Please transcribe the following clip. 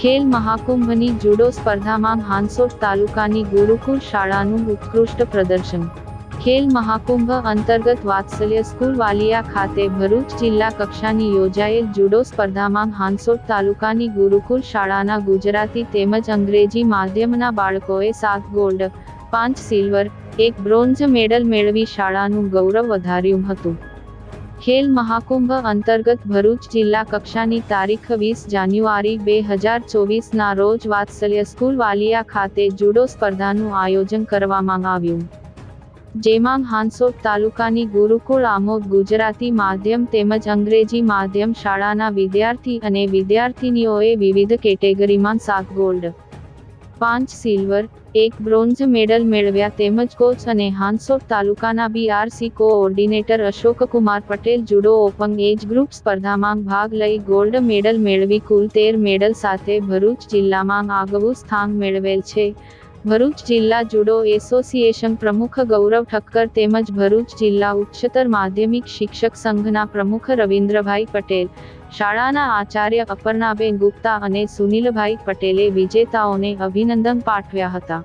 ખેલ મહાકુંભની જુડો સ્પર્ધામાં હાંસોટ તાલુકાની ગુરુકુળ શાળાનું ઉત્કૃષ્ટ પ્રદર્શન. ખેલ મહાકુંભ અંતર્ગત વાત્સલ્ય સ્કૂલ વાલિયા ખાતે ભરૂચ જિલ્લા કક્ષાની યોજાયેલ જુડો સ્પર્ધામાં હાંસોટ તાલુકાની ગુરુકુળ શાળાના ગુજરાતી તેમજ અંગ્રેજી માધ્યમના બાળકોએ સાત ગોલ્ડ, પાંચ સિલ્વર, એક બ્રોન્ઝ મેડલ મેળવી શાળાનું ગૌરવ વધાર્યું હતું. ખેલ મહાકુંભ અંતર્ગત ભરૂચ જિલ્લા કક્ષાની તારીખ વીસ જાન્યુઆરી બે હજાર ચોવીસના રોજ વાત્સલ્ય સ્કૂલ વાલિયા ખાતે જુડો સ્પર્ધાનું આયોજન કરવામાં આવ્યું. જેમાં હાંસોટ તાલુકાની ગુરુકુળ આમોદ ગુજરાતી માધ્યમ તેમજ અંગ્રેજી માધ્યમ શાળાના વિદ્યાર્થી અને વિદ્યાર્થિનીઓએ વિવિધ કેટેગરીમાં સાત ગોલ્ડ પાંચ સિલ્વર, એક બ્રોન્ઝ મેડલ મેળવ્યા તેમજ કોચ અને હાંસોટ તાલુકાના BRC coordinator Ashokkumar Patel judo open age group સ્પર્ધામાં ભાગ લઈ ગોલ્ડ મેડલ મેળવી કુલ તેર મેડલ સાથે ભરૂચ જિલ્લામાં આગવું સ્થાન મેળવેલ છે. ભરૂચ જિલ્લા જુડો એસોસિએશન પ્રમુખ ગૌરવ ઠક્કર તેમજ ભરૂચ જિલ્લા ઉચ્ચતર માધ્યમિક શિક્ષક સંઘના પ્રમુખ રવિન્દ્રભાઈ પટેલ, શાળાના આચાર્ય અપર્ણાબેન ગુપ્તા અને સુનિલભાઈ પટેલે વિજેતાઓને અભિનંદન પાઠવ્યા હતા.